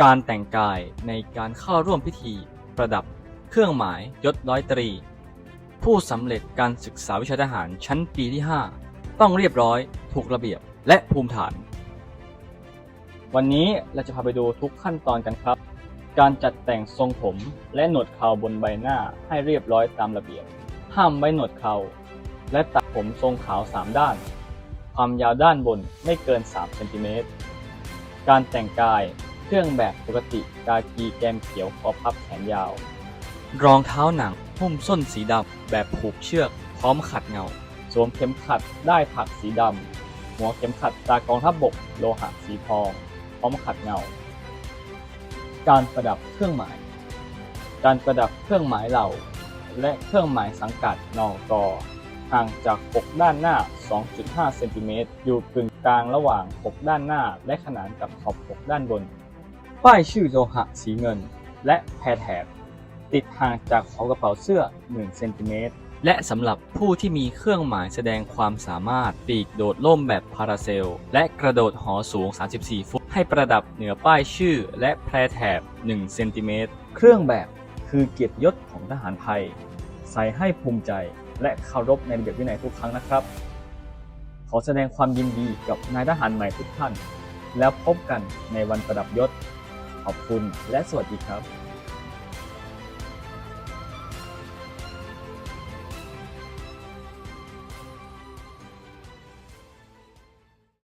การแต่งกายในการเข้าร่วมพิธี ประดับ เครื่องหมายยศร้อยตรี ผู้สำเร็จการศึกษาวิชาทหารชั้นปีที่ 5 ต้องเรียบร้อย ถูกระเบียบและภูมิฐาน วันนี้เราจะพาไปดูทุกขั้นตอนกันครับ การจัดแต่งทรงผมและหนวดเคราบนใบหน้าให้เรียบร้อยตามระเบียบ ห้ามไว้หนวดเคราและตัดผมทรงขาว 3 ด้าน ความยาวด้านบนไม่เกิน 3 เซนติเมตร การแต่งกาย เครื่องแบบปกติกากีแกมเขียวคอพับแขนยาว รองเท้าหนังหุ้มส้นสีดำแบบผูกเชือก พร้อมขัดเงา สวมเข็มขัดได้ายถักสีดำหัวเข็มขัดตรากองทัพบกโลหะสีทอง พร้อมขัดเงา การประดับเครื่องหมาย การประดับเครื่องหมายเหล่า และเครื่องหมายสังกัดนอกอห่างจากปกด้านหน้า 2.5 เซนติเมตรอยู่กึ่งกลางระหว่างปกด้านหน้า และขนานกับขอบปกด้านบน ป้ายชื่อโลหะสีเงิน และแพรแถบ ติดห่างจากขอบกระเป๋าเสื้อ 1 เซนติเมตร และสำหรับผู้ที่มีเครื่องหมายแสดงความสามารถปีกโดดล่มแบบพาราเซล และกระโดดหอสูง 34 ฟุต ให้ประดับเหนือป้ายชื่อและแพรแถบ 1 เซนติเมตร เครื่องแบบคือเกียรติยศของทหารไทย ใส่ให้ภูมิใจและเคารพในระเบียบวินัยทุกครั้งนะครับ ขอแสดงความยินดีกับนายทหารใหม่ทุกท่าน แล้วพบกันในวันประดับยศ ขอบคุณและสวัสดีครับ